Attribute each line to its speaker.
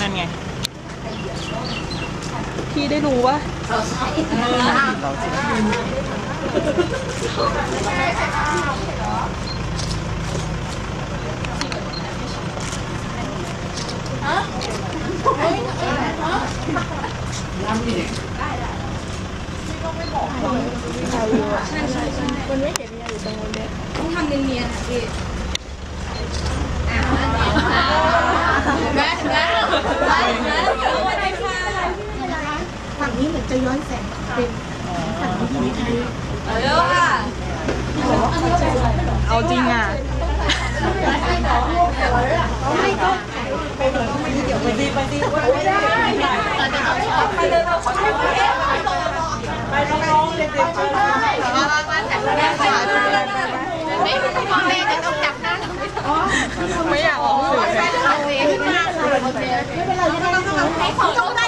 Speaker 1: นั่นไง พี่ได้รู้ว่า
Speaker 2: ต้องทำเนียนๆอะพี่แม่แม่แม่แม่สวัสดีค่ะ
Speaker 3: ฝั่ง นี้เหมือนจะย้อนแสงเป็นฝั่งนี้ไทย
Speaker 2: เร็วค่ะ
Speaker 1: เอาจริงอะ
Speaker 3: ไม่ก็ไปเหมือนไม่เดี๋ยวไปดีไปดีไม่ได้ไปเลยเราขอโทษไปน้องๆเด็กๆเชิญ
Speaker 2: มามามาแต่แม่ค่ะไม่พ่อแม่จะต้องจับหน้าเราไม่
Speaker 1: ไม่อยากออกสื่อเลย
Speaker 2: ต้องเอง
Speaker 3: ไม่เป็นไรไม่เป็นไร
Speaker 2: ให้เขาต้อง